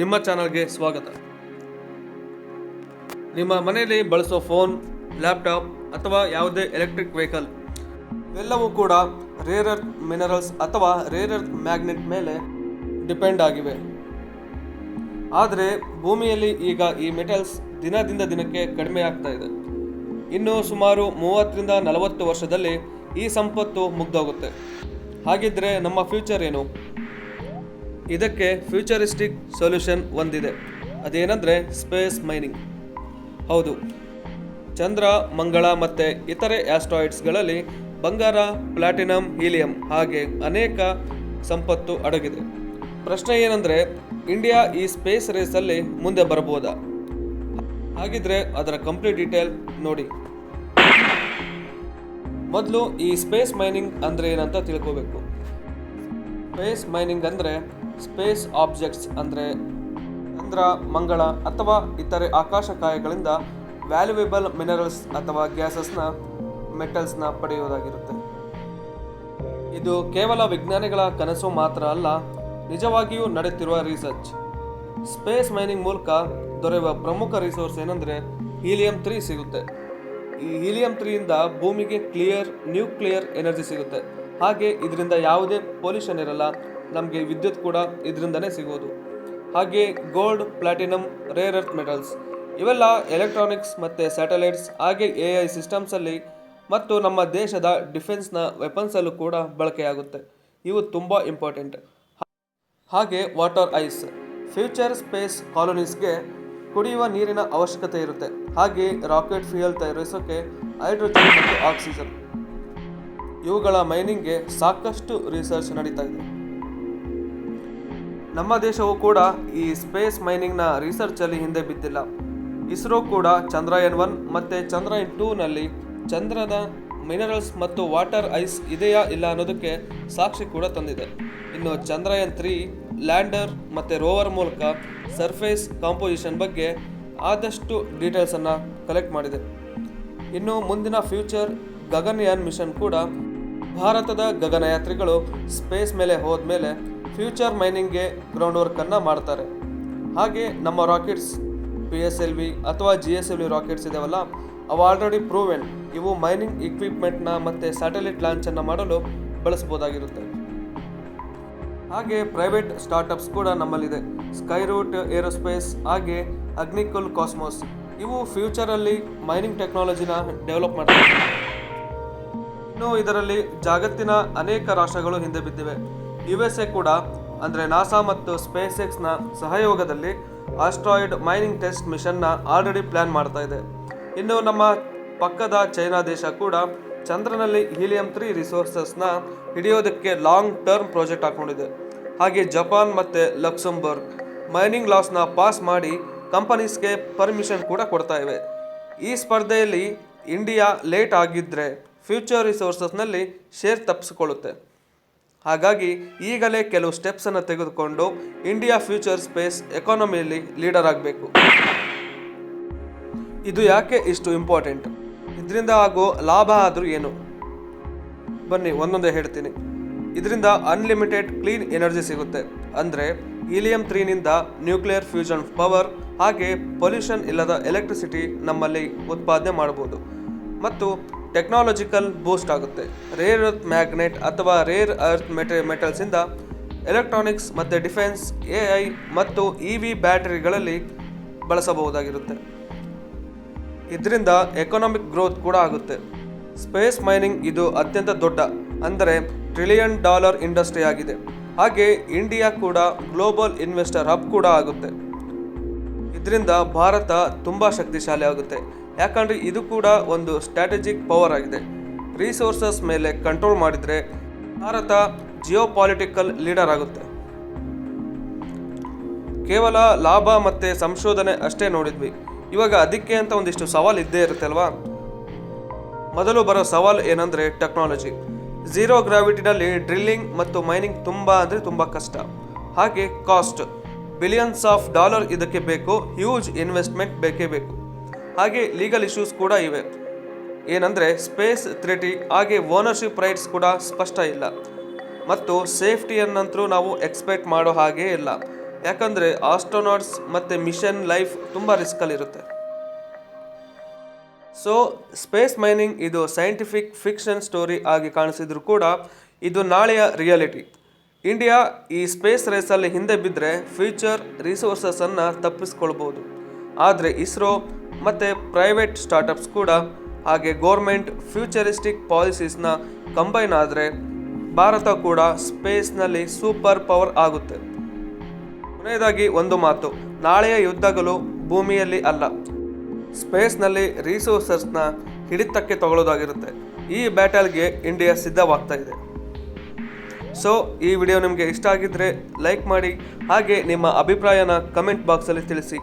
ನಿಮ್ಮ ಚಾನಲ್ಗೆ ಸ್ವಾಗತ. ನಿಮ್ಮ ಮನೆಯಲ್ಲಿ ಬಳಸೋ ಫೋನ್, ಲ್ಯಾಪ್ಟಾಪ್ ಅಥವಾ ಯಾವುದೇ ಎಲೆಕ್ಟ್ರಿಕ್ ವೆಹಿಕಲ್, ಇವೆಲ್ಲವೂ ಕೂಡ ರೇರ್ ಅರ್ತ್ ಮಿನರಲ್ಸ್ ಅಥವಾ ರೇರ್ ಅರ್ತ್ ಮ್ಯಾಗ್ನೆಟ್ ಮೇಲೆ ಡಿಪೆಂಡ್ ಆಗಿವೆ. ಆದರೆ ಭೂಮಿಯಲ್ಲಿ ಈಗ ಈ ಮೆಟಲ್ಸ್ ದಿನದಿಂದ ದಿನಕ್ಕೆ ಕಡಿಮೆ ಆಗ್ತಾ ಇದೆ. ಇನ್ನು ಸುಮಾರು ಮೂವತ್ತರಿಂದ ನಲವತ್ತು ವರ್ಷದಲ್ಲಿ ಈ ಸಂಪತ್ತು ಮುಗ್ದೋಗುತ್ತೆ. ಹಾಗಿದ್ರೆ ನಮ್ಮ ಫ್ಯೂಚರ್ ಏನು? ಇದಕ್ಕೆ ಫ್ಯೂಚರಿಸ್ಟಿಕ್ ಸೊಲ್ಯೂಷನ್ ಒಂದಿದೆ. ಅದೇನೆಂದರೆ ಸ್ಪೇಸ್ ಮೈನಿಂಗ್. ಹೌದು. ಚಂದ್ರ, ಮಂಗಳ ಮತ್ತು ಇತರೆ ಆಸ್ಟ್ರಾಯ್ಡ್ಸ್ಗಳಲ್ಲಿ ಬಂಗಾರ, ಪ್ಲಾಟಿನಂ, ಹೀಲಿಯಂ ಹಾಗೆ ಅನೇಕ ಸಂಪತ್ತು ಅಡಗಿದೆ. ಪ್ರಶ್ನೆ ಏನಂದರೆ ಇಂಡಿಯಾ ಈ ಸ್ಪೇಸ್ ರೇಸಲ್ಲಿ ಮುಂದೆ ಬರಬಹುದಾ? ಹಾಗಿದ್ರೆ ಅದರ ಕಂಪ್ಲೀಟ್ ಡೀಟೇಲ್ ನೋಡಿ. ಮೊದಲು ಈ ಸ್ಪೇಸ್ ಮೈನಿಂಗ್ ಅಂದರೆ ಏನಂತ ತಿಳ್ಕೋಬೇಕು. ಸ್ಪೇಸ್ ಮೈನಿಂಗ್ ಅಂದರೆ ಸ್ಪೇಸ್ ಆಬ್ಜೆಕ್ಟ್ಸ್ ಅಂದರೆ ಚಂದ್ರ ಮಂಗಳ ಅಥವಾ ಇತರೆ ಆಕಾಶಕಾಯಗಳಿಂದ ವ್ಯಾಲ್ಯೂಯೇಬಲ್ ಮಿನರಲ್ಸ್ ಅಥವಾ ಗ್ಯಾಸಸ್ನ ಮೆಟಲ್ಸ್ನ ಪಡೆಯುವುದಾಗಿರುತ್ತೆ. ಇದು ಕೇವಲ ವಿಜ್ಞಾನಿಗಳ ಕನಸು ಮಾತ್ರ ಅಲ್ಲ, ನಿಜವಾಗಿಯೂ ನಡೆಯುತ್ತಿರುವ ರಿಸರ್ಚ್ ಸ್ಪೇಸ್ ಮೈನಿಂಗ್ ಮೂಲಕ ದೊರೆಯುವ ಪ್ರಮುಖ ರಿಸೋರ್ಸ್ ಏನಂದರೆ ಹೀಲಿಯಂ ತ್ರೀ ಸಿಗುತ್ತೆ. ಈ ಹೀಲಿಯಂ ತ್ರೀಯಿಂದ ಭೂಮಿಗೆ ಕ್ಲಿಯರ್ ನ್ಯೂಕ್ಲಿಯರ್ ಎನರ್ಜಿ ಸಿಗುತ್ತೆ. ಹಾಗೆ ಇದರಿಂದ ಯಾವುದೇ ಪೊಲ್ಯೂಷನ್ ಇರಲ್ಲ ನಮಗೆ ವಿದ್ಯುತ್ ಕೂಡ ಇದರಿಂದನೇ ಸಿಗೋದು. ಹಾಗೆ gold platinum rare earth metals ಇವೆಲ್ಲ ಎಲೆಕ್ಟ್ರಾನಿಕ್ಸ್ ಮತ್ತು ಸ್ಯಾಟಲೈಟ್ಸ್ ಹಾಗೆ ಎ ಐ ಸಿಸ್ಟಮ್ಸಲ್ಲಿ ಮತ್ತು ನಮ್ಮ ದೇಶದ ಡಿಫೆನ್ಸ್ನ ವೆಪನ್ಸಲ್ಲೂ ಕೂಡ ಬಳಕೆಯಾಗುತ್ತೆ. ಇವು ತುಂಬ ಇಂಪಾರ್ಟೆಂಟ್ ಹಾಗೆ ವಾಟರ್ ಐಸ್ ಫ್ಯೂಚರ್ ಸ್ಪೇಸ್ ಕಾಲೋನೀಸ್ಗೆ ಕುಡಿಯುವ ನೀರಿನ ಅವಶ್ಯಕತೆ ಇರುತ್ತೆ. ಹಾಗೆ ರಾಕೆಟ್ ಫ್ಯೂಯಲ್ ತಯಾರಿಸೋಕೆ ಹೈಡ್ರೋಜನ್ ಮತ್ತು ಆಕ್ಸಿಜನ್ ಇವುಗಳ ಮೈನಿಂಗ್ಗೆ ಸಾಕಷ್ಟು ರಿಸರ್ಚ್ ನಡೀತಾ ಇದೆ. ನಮ್ಮ ದೇಶವು ಕೂಡ ಈ ಸ್ಪೇಸ್ ಮೈನಿಂಗ್ನ ರಿಸರ್ಚಲ್ಲಿ ಹಿಂದೆ ಬಿದ್ದಿಲ್ಲ. ಇಸ್ರೋ ಕೂಡ ಚಂದ್ರಯಾನ್ ಒನ್ ಮತ್ತು ಚಂದ್ರಯಾನ್ ಟೂನಲ್ಲಿ ಚಂದ್ರನ ಮಿನರಲ್ಸ್ ಮತ್ತು ವಾಟರ್ ಐಸ್ ಇದೆಯಾ ಇಲ್ಲ ಅನ್ನೋದಕ್ಕೆ ಸಾಕ್ಷಿ ಕೂಡ ತಂದಿದೆ. ಇನ್ನು ಚಂದ್ರಯಾನ್ ತ್ರೀ ಲ್ಯಾಂಡರ್ ಮತ್ತು ರೋವರ್ ಮೂಲಕ ಸರ್ಫೇಸ್ ಕಾಂಪೋಸಿಷನ್ ಬಗ್ಗೆ ಆದಷ್ಟು ಡೀಟೇಲ್ಸನ್ನು ಕಲೆಕ್ಟ್ ಮಾಡಿದೆ. ಇನ್ನು ಮುಂದಿನ ಫ್ಯೂಚರ್ ಗಗನಯಾನ್ ಮಿಷನ್ ಕೂಡ ಭಾರತದ ಗಗನಯಾತ್ರಿಗಳು ಸ್ಪೇಸ್ ಮೇಲೆ ಹೋದ್ಮೇಲೆ ಫ್ಯೂಚರ್ ಮೈನಿಂಗ್ಗೆ ಗ್ರೌಂಡ್ ವರ್ಕನ್ನು ಮಾಡ್ತಾರೆ. ಹಾಗೆ ನಮ್ಮ rockets P S L V ಅಥವಾ G S L V rockets ಇದಾವಲ್ಲ, ಅವು ಆಲ್ರೆಡಿ ಪ್ರೂವೆನ್ ಇವು ಮೈನಿಂಗ್ ಇಕ್ವಿಪ್ಮೆಂಟ್ನ ಮತ್ತು ಸ್ಯಾಟಲೈಟ್ ಲಾಂಚನ್ನು ಮಾಡಲು ಬಳಸ್ಬೋದಾಗಿರುತ್ತೆ ಹಾಗೆ ಪ್ರೈವೇಟ್ ಸ್ಟಾರ್ಟಪ್ಸ್ ಕೂಡ ನಮ್ಮಲ್ಲಿದೆ. ಸ್ಕೈರೂಟ್ ಏರೋಸ್ಪೇಸ್ ಹಾಗೆ ಅಗ್ನಿಕುಲ್ ಕಾಸ್ಮೋಸ್ ಇವು ಫ್ಯೂಚರಲ್ಲಿ ಮೈನಿಂಗ್ ಟೆಕ್ನಾಲಜಿನ ಡೆವಲಪ್ ಮಾಡ್ತಾರೆ ಇನ್ನು ಇದರಲ್ಲಿ ಜಗತ್ತಿನ ಅನೇಕ ರಾಷ್ಟ್ರಗಳು ಹಿಂದೆ ಬಿದ್ದಿವೆ. ಯು ಎಸ್ ಎ ಕೂಡ, ಅಂದರೆ ನಾಸಾ ಮತ್ತು ಸ್ಪೇಸ್ ಎಕ್ಸ್ನ ಸಹಯೋಗದಲ್ಲಿ ಆಸ್ಟ್ರಾಯ್ಡ್ ಮೈನಿಂಗ್ ಟೆಸ್ಟ್ ಮಿಷನ್ನ ಆಲ್ರೆಡಿ ಪ್ಲ್ಯಾನ್ ಮಾಡ್ತಾ ಇದೆ. ಇನ್ನು ನಮ್ಮ ಪಕ್ಕದ ಚೈನಾ ದೇಶ ಕೂಡ ಚಂದ್ರನಲ್ಲಿ ಹೀಲಿಯಂ ತ್ರೀ ರಿಸೋರ್ಸಸ್ನ ಹಿಡಿಯೋದಕ್ಕೆ ಲಾಂಗ್ ಟರ್ಮ್ ಪ್ರಾಜೆಕ್ಟ್ ಹಾಕ್ಕೊಂಡಿದೆ. ಹಾಗೆ ಜಪಾನ್ ಮತ್ತು ಲಕ್ಸಂಬರ್ಗ್ ಮೈನಿಂಗ್ ಲಾಸ್ನ ಪಾಸ್ ಮಾಡಿ ಕಂಪನೀಸ್ಗೆ ಪರ್ಮಿಷನ್ ಕೂಡ ಕೊಡ್ತಾ ಇವೆ. ಈ ಸ್ಪರ್ಧೆಯಲ್ಲಿ ಇಂಡಿಯಾ ಲೇಟ್ ಆಗಿದ್ದರೆ ಫ್ಯೂಚರ್ ರಿಸೋರ್ಸಸ್ನಲ್ಲಿ ಶೇರ್ ತಪ್ಪಿಸಿಕೊಳ್ಳುತ್ತೆ. ಹಾಗಾಗಿ ಈಗಲೇ ಕೆಲವು ಸ್ಟೆಪ್ಸನ್ನು ತೆಗೆದುಕೊಂಡು ಇಂಡಿಯಾ ಫ್ಯೂಚರ್ ಸ್ಪೇಸ್ ಎಕಾನಮಿಯಲ್ಲಿ ಲೀಡರ್ ಆಗಬೇಕು. ಇದು ಯಾಕೆ ಇಷ್ಟು ಇಂಪಾರ್ಟೆಂಟ್ ಇದರಿಂದ ಆಗೋ ಲಾಭ ಆದರೂ ಏನು? ಬನ್ನಿ, ಒಂದೊಂದೇ ಹೇಳ್ತೀನಿ. ಇದರಿಂದ ಅನ್ಲಿಮಿಟೆಡ್ ಕ್ಲೀನ್ ಎನರ್ಜಿ ಸಿಗುತ್ತೆ. ಅಂದರೆ ಹೀಲಿಯಂ ತ್ರೀನಿಂದ ನ್ಯೂಕ್ಲಿಯರ್ ಫ್ಯೂಷನ್ ಪವರ್ ಹಾಗೆ ಪೊಲ್ಯೂಷನ್ ಇಲ್ಲದ ಎಲೆಕ್ಟ್ರಿಸಿಟಿ ನಮ್ಮಲ್ಲಿ ಉತ್ಪಾದನೆ ಮಾಡ್ಬೋದು. ಮತ್ತು ಟೆಕ್ನಾಲಜಿಕಲ್ ಬೂಸ್ಟ್ ಆಗುತ್ತೆ. ರೇರ್ ಅರ್ತ್ ಮ್ಯಾಗ್ನೆಟ್ ಅಥವಾ ರೇರ್ ಅರ್ತ್ ಮೆಟ ಮೆಟಲ್ಸಿಂದ ಎಲೆಕ್ಟ್ರಾನಿಕ್ಸ್ ಮತ್ತು ಡಿಫೆನ್ಸ್ ಎ ಐ ಮತ್ತು ಇ ವಿ ಬ್ಯಾಟರಿಗಳಲ್ಲಿ ಬಳಸಬಹುದಾಗಿರುತ್ತೆ. ಇದರಿಂದ ಎಕನಾಮಿಕ್ ಗ್ರೋತ್ ಕೂಡ ಆಗುತ್ತೆ. ಸ್ಪೇಸ್ ಮೈನಿಂಗ್ ಇದು ಅತ್ಯಂತ ದೊಡ್ಡ, ಅಂದರೆ ಟ್ರಿಲಿಯನ್ ಡಾಲರ್ ಇಂಡಸ್ಟ್ರಿ ಆಗಿದೆ. ಹಾಗೆ ಇಂಡಿಯಾ ಕೂಡ ಗ್ಲೋಬಲ್ ಇನ್ವೆಸ್ಟರ್ ಹಬ್ ಕೂಡ ಆಗುತ್ತೆ. ಇದರಿಂದ ಭಾರತ ತುಂಬ ಶಕ್ತಿಶಾಲಿ ಆಗುತ್ತೆ. ಯಾಕಂದರೆ ಇದು ಕೂಡ ಒಂದು ಸ್ಟ್ರಾಟಜಿಕ್ ಪವರ್ ಆಗಿದೆ. ರಿಸೋರ್ಸಸ್ ಮೇಲೆ ಕಂಟ್ರೋಲ್ ಮಾಡಿದರೆ ಭಾರತ ಜಿಯೋ ಪಾಲಿಟಿಕಲ್ ಲೀಡರ್ ಆಗುತ್ತೆ. ಕೇವಲ ಲಾಭ ಮತ್ತು ಸಂಶೋಧನೆ ಅಷ್ಟೇ ನೋಡಿದ್ವಿ. ಇವಾಗ ಅದಕ್ಕೆ ಅಂತ ಒಂದಿಷ್ಟು ಸವಾಲು ಇದ್ದೇ ಇರುತ್ತೆ ಅಲ್ವಾ? ಮೊದಲು ಬರೋ ಸವಾಲು ಏನಂದರೆ ಟೆಕ್ನಾಲಜಿ ಝೀರೋ ಗ್ರಾವಿಟಿನಲ್ಲಿ ಡ್ರಿಲ್ಲಿಂಗ್ ಮತ್ತು ಮೈನಿಂಗ್ ತುಂಬ ಅಂದರೆ ತುಂಬ ಕಷ್ಟ. ಹಾಗೆ ಕಾಸ್ಟ್ ಬಿಲಿಯನ್ಸ್ ಆಫ್ ಡಾಲರ್ ಇದಕ್ಕೆ ಬೇಕು ಹ್ಯೂಜ್ ಇನ್ವೆಸ್ಟ್ಮೆಂಟ್ ಬೇಕೇ ಬೇಕು. ಹಾಗೆ ಲೀಗಲ್ ಇಶ್ಯೂಸ್ ಕೂಡ ಇವೆ. ಏನಂದರೆ ಸ್ಪೇಸ್ ಥ್ರೆಟಿ ಹಾಗೆ ಓನರ್ಶಿಪ್ ರೈಟ್ಸ್ ಕೂಡ ಸ್ಪಷ್ಟ ಇಲ್ಲ. ಮತ್ತು ಸೇಫ್ಟಿಯನ್ನಂತರೂ ನಾವು ಎಕ್ಸ್ಪೆಕ್ಟ್ ಮಾಡೋ ಹಾಗೇ ಇಲ್ಲ. ಯಾಕಂದರೆ ಆಸ್ಟ್ರೋನಾಟ್ಸ್ ಮತ್ತು ಮಿಷನ್ ಲೈಫ್ ತುಂಬ ರಿಸ್ಕಲ್ಲಿರುತ್ತೆ ಸೊ ಸ್ಪೇಸ್ ಮೈನಿಂಗ್ ಇದು ಸೈಂಟಿಫಿಕ್ ಫಿಕ್ಷನ್ ಸ್ಟೋರಿ ಆಗಿ ಕಾಣಿಸಿದ್ರು ಕೂಡ ಇದು ನಾಳೆಯ ರಿಯಾಲಿಟಿ ಇಂಡಿಯಾ ಈ ಸ್ಪೇಸ್ ರೇಸಲ್ಲಿ ಹಿಂದೆ ಬಿದ್ದರೆ ಫ್ಯೂಚರ್ ರಿಸೋರ್ಸಸನ್ನು ತಪ್ಪಿಸ್ಕೊಳ್ಬೋದು. ಆದರೆ ಇಸ್ರೋ ಮತ್ತು ಪ್ರೈವೇಟ್ ಸ್ಟಾರ್ಟಪ್ಸ್ ಕೂಡ ಹಾಗೆ ಗೋರ್ಮೆಂಟ್ ಫ್ಯೂಚರಿಸ್ಟಿಕ್ ಪಾಲಿಸೀಸ್ನ ಕಂಬೈನ್ ಆದರೆ ಭಾರತ ಕೂಡ ಸ್ಪೇಸ್ನಲ್ಲಿ ಸೂಪರ್ ಪವರ್ ಆಗುತ್ತೆ. ಕೊನೆಯದಾಗಿ ಒಂದು ಮಾತು, ನಾಳೆಯ ಯುದ್ಧಗಳು ಭೂಮಿಯಲ್ಲಿ ಅಲ್ಲ. ಸ್ಪೇಸ್ನಲ್ಲಿ ರಿಸೋರ್ಸಸ್ನ ಹಿಡಿತಕ್ಕೆ ತಗೊಳ್ಳೋದಾಗಿರುತ್ತೆ. ಈ ಬ್ಯಾಟಲ್ಗೆ ಇಂಡಿಯಾ ಸಿದ್ಧವಾಗ್ತಾ ಇದೆ. ಸೊ ಈ ವಿಡಿಯೋ ನಿಮಗೆ ಇಷ್ಟ ಆಗಿದ್ದರೆ ಲೈಕ್ ಮಾಡಿ, ಹಾಗೆ ನಿಮ್ಮ ಅಭಿಪ್ರಾಯನ ಕಮೆಂಟ್ ಬಾಕ್ಸಲ್ಲಿ ತಿಳಿಸಿ.